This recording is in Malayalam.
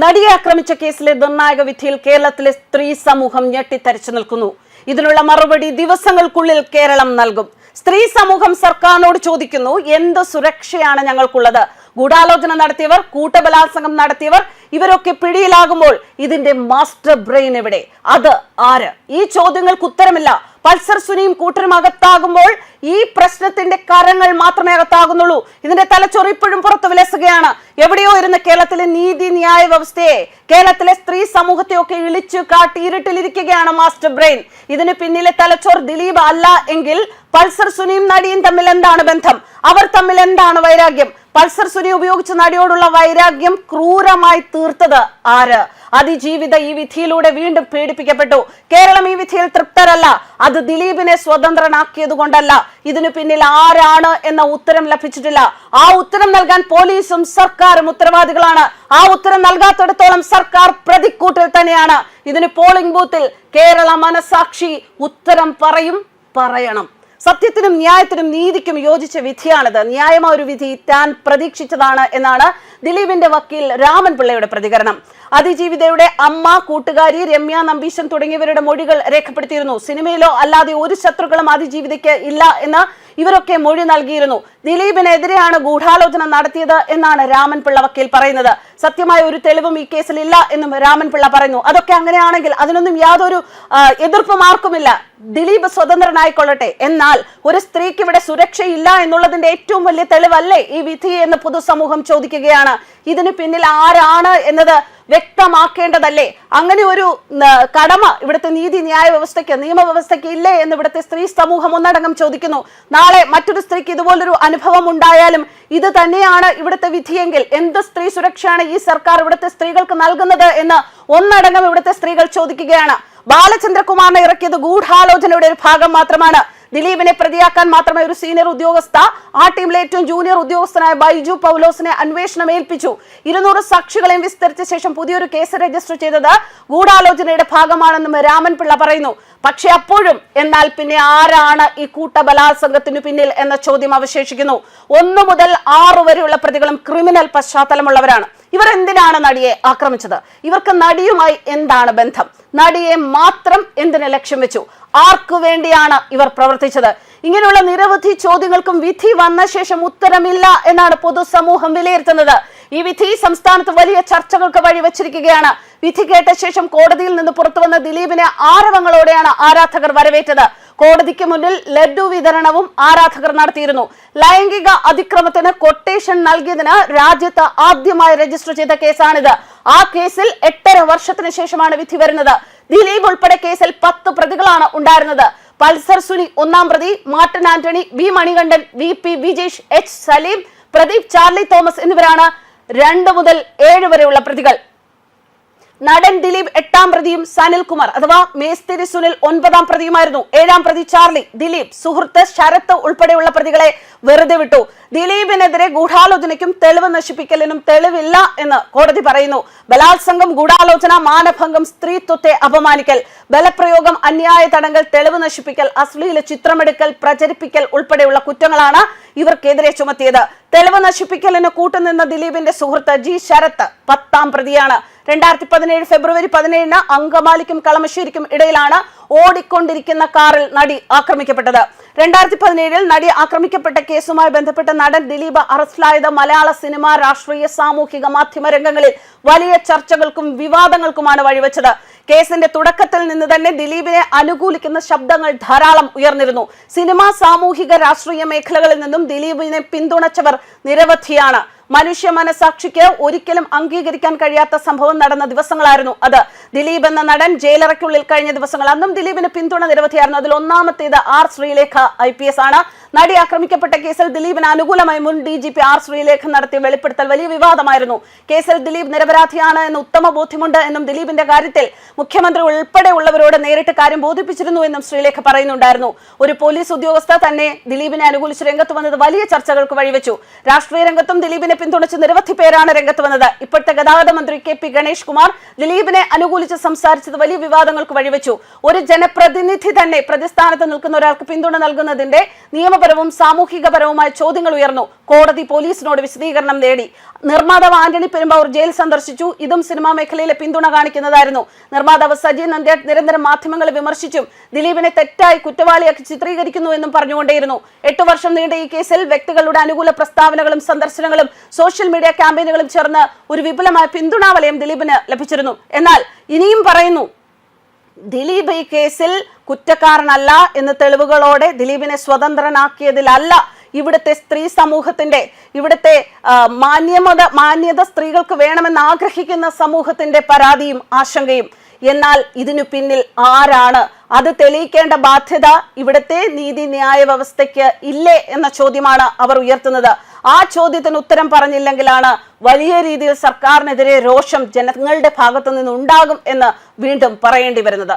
നടിയെ ആക്രമിച്ച കേസിലെ നിർണായക വിധിയിൽ കേരളത്തിലെ സ്ത്രീ സമൂഹം ഞെട്ടിത്തരിച്ചു നിൽക്കുന്നു. ഇതിനുള്ള മറുപടി ദിവസങ്ങൾക്കുള്ളിൽ കേരളം നൽകും. സ്ത്രീ സമൂഹം സർക്കാരിനോട് ചോദിക്കുന്നു എന്ത് സുരക്ഷയാണ് ഞങ്ങൾക്കുള്ളത്? ഗൂഢാലോചന നടത്തിയവർ കൂട്ടബലാത്സംഗം നടത്തിയവർ ഇവരൊക്കെ പിടിയിലാകുമ്പോൾ ഇതിന്റെ മാസ്റ്റർ ബ്രെയിൻ എവിടെ? അത് ആര്? ഈ ചോദ്യങ്ങൾക്ക് ഉത്തരമില്ല. പൾസർ സുനിയും കൂട്ടരും അകത്താകുമ്പോൾ ഈ പ്രശ്നത്തിന്റെ കരങ്ങൾ മാത്രമേ അകത്താകുന്നുള്ളൂ. ഇതിന്റെ തലച്ചോറ് ഇപ്പോഴും പുറത്തു വിലസുകയാണ്. എവിടെയോ ഇരുന്ന കേരളത്തിലെ നീതി ന്യായ വ്യവസ്ഥയെ കേരളത്തിലെ സ്ത്രീ സമൂഹത്തെയൊക്കെ ഇളിച്ചു കാട്ടി ഇരുട്ടിലിരിക്കുകയാണ് മാസ്റ്റർ ബ്രെയിൻ. ഇതിന് പിന്നിലെ തലച്ചോർ ദിലീപ് അല്ല എങ്കിൽ പൾസർ സുനിയും നടിയും തമ്മിൽ എന്താണ് ബന്ധം? അവർ തമ്മിൽ എന്താണ് വൈരാഗ്യം? പൾസർ സുനി ഉപയോഗിച്ച നടിയോടുള്ള വൈരാഗ്യം ക്രൂരമായി തീർത്തത് ആര്? അതിജീവിത ഈ വിധിയിലൂടെ വീണ്ടും പീഡിപ്പിക്കപ്പെട്ടു. കേരളം ഈ വിധിയിൽ തൃപ്തരല്ല. അത് ദിലീപിനെ സ്വതന്ത്രനാക്കിയത് കൊണ്ടല്ല. ഇതിനു പിന്നിൽ ആരാണ് എന്ന ഉത്തരം ലഭിച്ചിട്ടില്ല. ആ ഉത്തരം നൽകാൻ പോലീസും സർക്കാരും ഉത്തരവാദികളാണ്. ആ ഉത്തരം നൽകാത്തിടത്തോളം സർക്കാർ പ്രതിക്കൂട്ടിൽ തന്നെയാണ്. ഇതിന് പോളിംഗ് ബൂത്തിൽ കേരള മനസാക്ഷി ഉത്തരം പറയും പറയണം. സത്യത്തിനും ന്യായത്തിനും നീതിക്കും യോജിച്ച വിധിയാണിത്. ന്യായമായ ഒരു വിധി താൻ പ്രതീക്ഷിച്ചതാണ് എന്നാണ് ദിലീപിന്റെ വക്കീൽ രാമൻ പിള്ളയുടെ പ്രതികരണം. അതിജീവിതയുടെ അമ്മ കൂട്ടുകാരി രമ്യ നമ്പീശൻ തുടങ്ങിയവരുടെ മൊഴികൾ രേഖപ്പെടുത്തിയിരുന്നു. സിനിമയിലോ അല്ലാതെ ഒരു ശത്രുക്കളും അതിജീവിതയ്ക്ക് ഇല്ല എന്ന് ഇവരൊക്കെ മൊഴി നൽകിയിരുന്നു. ദിലീപിനെതിരെയാണ് ഗൂഢാലോചന നടത്തിയത് എന്നാണ് രാമൻപിള്ള വക്കീൽ പറയുന്നത്. സത്യമായ ഒരു തെളിവും ഈ കേസിൽ ഇല്ല എന്നും രാമൻപിള്ള പറയുന്നു. അതൊക്കെ അങ്ങനെയാണെങ്കിൽ അതിനൊന്നും യാതൊരു എതിർപ്പ് ആർക്കുമില്ല. ദിലീപ് സ്വതന്ത്രനായിക്കൊള്ളട്ടെ. എന്നാൽ ഒരു സ്ത്രീക്ക് ഇവിടെ സുരക്ഷയില്ല എന്നുള്ളതിന്റെ ഏറ്റവും വലിയ തെളിവല്ലേ ഈ വിധി എന്ന് പൊതുസമൂഹം ചോദിക്കുകയാണ്. ഇതിന് പിന്നിൽ ആരാണ് എന്നത് വ്യക്തമാക്കേണ്ടതല്ലേ? അങ്ങനെ ഒരു കടമ ഇവിടുത്തെ നീതി ന്യായ വ്യവസ്ഥയ്ക്ക് നിയമവ്യവസ്ഥയ്ക്ക് ഇല്ലേ എന്ന് ഇവിടുത്തെ സ്ത്രീ സമൂഹം ഒന്നടങ്കം ചോദിക്കുന്നു. നാളെ മറ്റൊരു സ്ത്രീക്ക് ഇതുപോലൊരു അനുഭവം ഉണ്ടായാലും ഇത് തന്നെയാണ് ഇവിടുത്തെ വിധിയെങ്കിൽ എന്ത് സ്ത്രീ സുരക്ഷയാണ് ഈ സർക്കാർ ഇവിടുത്തെ സ്ത്രീകൾക്ക് നൽകുന്നത് എന്ന് ഒന്നടങ്കം ഇവിടുത്തെ സ്ത്രീകൾ ചോദിക്കുകയാണ്. ബാലചന്ദ്രകുമാറിനെ ഇറക്കിയത് ഗൂഢാലോചനയുടെ ഒരു ഭാഗം മാത്രമാണ്. ദിലീപിനെ പ്രതിയാക്കാൻ മാത്രമേ ഒരു സീനിയർ ഉദ്യോഗസ്ഥ ആ ടീമിലെ ഏറ്റവും ജൂനിയർ ഉദ്യോഗസ്ഥനായ ബൈജു പൗലോസിനെ അന്വേഷണം ഏൽപ്പിച്ചു. ഇരുന്നൂറ് സാക്ഷികളെയും വിസ്തരിച്ച ശേഷം പുതിയൊരു കേസ് രജിസ്റ്റർ ചെയ്തത് ഗൂഢാലോചനയുടെ ഭാഗമാണെന്നും രാമൻപിള്ള പറയുന്നു. പക്ഷെ അപ്പോഴും എന്നാൽ പിന്നെ ആരാണ് ഈ കൂട്ടബലാത്സംഗത്തിനു പിന്നിൽ എന്ന ചോദ്യം അവശേഷിക്കുന്നു. ഒന്നു മുതൽ ആറ് വരെയുള്ള പ്രതികളും ക്രിമിനൽ പശ്ചാത്തലമുള്ളവരാണ്. ഇവർ എന്തിനാണ് നടിയെ ആക്രമിച്ചത്? ഇവർക്ക് നടിയുമായി എന്താണ് ബന്ധം? നടിയെ മാത്രം എന്തിനെ ലക്ഷ്യം വെച്ചു? ആർക്കു വേണ്ടിയാണ് ഇവർ പ്രവർത്തിച്ചത്? ഇങ്ങനെയുള്ള നിരവധി ചോദ്യങ്ങൾക്കും വിധി വന്ന ശേഷം ഉത്തരമില്ല എന്നാണ് പൊതുസമൂഹം വിലയിരുത്തുന്നത്. ഈ വിധി സംസ്ഥാനത്ത് വലിയ ചർച്ചകൾക്ക് വഴിവെച്ചിരിക്കുകയാണ് വിധി കേട്ട ശേഷം കോടതിയിൽ നിന്ന് പുറത്തുവന്ന ദിലീപിനെ ആരവങ്ങളോടെയാണ് ആരാധകർ വരവേറ്റത്. കോടതിക്ക് മുന്നിൽ ലഡു വിതരണവും ആരാധകർ നടത്തിയിരുന്നു. ലൈംഗിക അതിക്രമത്തിന് കൊട്ടേഷൻ നൽകിയതിന് രാജ്യത്ത് ആദ്യമായി രജിസ്റ്റർ ചെയ്ത കേസാണിത്. ആ കേസിൽ എട്ടര വർഷത്തിന് ശേഷമാണ് വിധി വരുന്നത്. ദിലീപ് ഉൾപ്പെടെ കേസിൽ പത്ത് പ്രതികളാണ് ഉണ്ടായിരുന്നത്. പൾസർ സുനി ഒന്നാം പ്രതി Martin Antony V Manikandan V P Vijesh H Salim Pradeep Charlie Thomas എന്നിവരാണ് രണ്ട് മുതൽ ഏഴ് വരെയുള്ള പ്രതികൾ. നടൻ ദിലീപ് എട്ടാം പ്രതിയും സനിൽ കുമാർ അഥവാ മേസ്തിരി സുനിൽ ഒൻപതാം പ്രതിയുമായിരുന്നു. ഏഴാം പ്രതി ചാർലി ദിലീപ് സുഹൃത്ത് ശരത്ത് ഉൾപ്പെടെയുള്ള പ്രതികളെ വെറുതെ വിട്ടു. ദിലീപിനെതിരെ ഗൂഢാലോചനയ്ക്കും തെളിവ് നശിപ്പിക്കലിനും തെളിവില്ല എന്ന് കോടതി പറയുന്നു. ബലാത്സംഗം ഗൂഢാലോചന മാനഭംഗം സ്ത്രീത്വത്തെ അപമാനിക്കൽ ബലപ്രയോഗം അന്യായ തടങ്കൽ തെളിവ് നശിപ്പിക്കൽ അശ്ലീല ചിത്രമെടുക്കൽ പ്രചരിപ്പിക്കൽ ഉൾപ്പെടെയുള്ള കുറ്റങ്ങളാണ് ഇവർക്കെതിരെ ചുമത്തിയത്. തെളിവ് നശിപ്പിക്കലിന് കൂട്ടുനിന്ന ദിലീപിന്റെ സുഹൃത്ത് ജി ശരത്ത് പത്താം പ്രതിയാണ്. രണ്ടായിരത്തി പതിനേഴ് ഫെബ്രുവരി പതിനേഴിന് അങ്കമാലിക്കും കളമശ്ശേരിക്കും ഇടയിലാണ് ഓടിക്കൊണ്ടിരിക്കുന്ന കാറിൽ നടി ആക്രമിക്കപ്പെട്ടത്. രണ്ടായിരത്തി പതിനേഴിൽ നടി ആക്രമിക്കപ്പെട്ട കേസുമായി ബന്ധപ്പെട്ട നടൻ ദിലീപ് അറസ്റ്റിലായത് മലയാള സിനിമ രാഷ്ട്രീയ സാമൂഹിക മാധ്യമ രംഗങ്ങളിൽ വലിയ ചർച്ചകൾക്കും വിവാദങ്ങൾക്കുമാണ് വഴിവെച്ചത്. കേസിന്റെ തുടക്കത്തിൽ നിന്ന് തന്നെ ദിലീപിനെ അനുകൂലിക്കുന്ന ശബ്ദങ്ങൾ ധാരാളം ഉയർന്നിരുന്നു. സിനിമ സാമൂഹിക രാഷ്ട്രീയ മേഖലകളിൽ നിന്നും ദിലീപിനെ പിന്തുണച്ചവർ നിരവധിയാണ്. മനുഷ്യ മനസാക്ഷിക്ക് ഒരിക്കലും അംഗീകരിക്കാൻ കഴിയാത്ത സംഭവം നടന്ന ദിവസങ്ങളായിരുന്നു അത്. ദിലീപ് എന്ന നടൻ ജയിലറയ്ക്കുള്ളിൽ കഴിഞ്ഞ ദിവസങ്ങൾ അന്നും ദിലീപിന് പിന്തുണ നിരവധിയായിരുന്നു. അതിൽ ഒന്നാമത്തേത് ആർ ശ്രീലേഖ ഐ ആണ്. നടി ആക്രമിക്കപ്പെട്ട കേസിൽ ദിലീപിന് അനുകൂലമായി മുൻ D G P R Sreelekha നടത്തിയ വെളിപ്പെടുത്തൽ വലിയ വിവാദമായിരുന്നു. കേസിൽ ദിലീപ് നിരപരാധിയാണ് എന്ന് ഉത്തമ ബോധ്യമുണ്ട് എന്നും ദിലീപിന്റെ കാര്യത്തിൽ മുഖ്യമന്ത്രി ഉൾപ്പെടെയുള്ളവരോട് നേരിട്ട് കാര്യം ബോധിപ്പിച്ചിരുന്നു എന്നും ശ്രീലേഖ പറയുന്നുണ്ടായിരുന്നു. ഒരു പോലീസ് ഉദ്യോഗസ്ഥ തന്നെ ദിലീപിനെ അനുകൂലിച്ച് രംഗത്ത് വന്നത് വലിയ ചർച്ചകൾക്ക് വഴിവെച്ചു. രാഷ്ട്രീയ രംഗത്തും ദിലീപിനെ പിന്തുണച്ച് നിരവധി പേരാണ് രംഗത്ത് വന്നത്. ഇപ്പോഴത്തെ ഗതാഗത മന്ത്രി കെ പി ഗണേഷ് കുമാർ ദിലീപിനെ അനുകൂലിച്ച് സംസാരിച്ചത് വലിയ വിവാദങ്ങൾക്ക് വഴിവെച്ചു. ഒരു ജനപ്രതിനിധി തന്നെ പ്രതിസ്ഥാനത്ത് നിൽക്കുന്ന ഒരാൾക്ക് പിന്തുണ നൽകുന്നതിന്റെ നിയമ നിയമപരവും സാമൂഹികപരവുമായ ചോദ്യങ്ങൾ ഉയർന്നു. കോടതി പോലീസിനോട് വിശദീകരണം നേടി. നിർമ്മാതാവ് ആന്റണി പെരുമ്പാവൂർ ജയിൽ സന്ദർശിച്ചു. ഇതും സിനിമാ മേഖലയിലെ പിന്തുണ കാണിക്കുന്നതായിരുന്നു. നിർമ്മാതാവ് സജി നന്ദ്യാട്ട് നിരന്തരം മാധ്യമങ്ങളെ വിമർശിച്ചും ദിലീപിനെ തെറ്റായി കുറ്റവാളിയാക്കി ചിത്രീകരിക്കുന്നു എന്നും പറഞ്ഞുകൊണ്ടേയിരുന്നു. എട്ടു വർഷം നീണ്ട ഈ കേസിൽ വ്യക്തികളുടെ അനുകൂല പ്രസ്താവനകളും സന്ദർശനങ്ങളും സോഷ്യൽ മീഡിയ ക്യാമ്പയിനുകളും ചേർന്ന് ഒരു വിപുലമായ പിന്തുണാ വലയം ദിലീപിന് ലഭിച്ചിരുന്നു. എന്നാൽ ഇനിയും പറയുന്നു ദിലീപ് ഈ കേസിൽ കുറ്റക്കാരനല്ല എന്ന് തെളിവുകളോടെ ദിലീപിനെ സ്വതന്ത്രനാക്കിയതിലല്ല ഇവിടുത്തെ സ്ത്രീ സമൂഹത്തിന്റെ ഇവിടുത്തെ മാന്യമത മാന്യത സ്ത്രീകൾക്ക് വേണമെന്ന് ആഗ്രഹിക്കുന്ന സമൂഹത്തിന്റെ പരാതിയും ആശങ്കയും. എന്നാൽ ഇതിനു പിന്നിൽ ആരാണ്? അത് തെളിയിക്കേണ്ട ബാധ്യത ഇവിടുത്തെ നീതിന്യായ വ്യവസ്ഥയ്ക്ക് ഇല്ലേ എന്ന ചോദ്യമാണ് അവർ ഉയർത്തുന്നത്. ആ ചോദ്യത്തിന് ഉത്തരം പറഞ്ഞില്ലെങ്കിലാണ് വലിയ രീതിയിൽ സർക്കാരിനെതിരെ രോഷം ജനങ്ങളുടെ ഭാഗത്തു നിന്ന് ഉണ്ടാകും എന്ന് വീണ്ടും പറയേണ്ടി വരുന്നത്.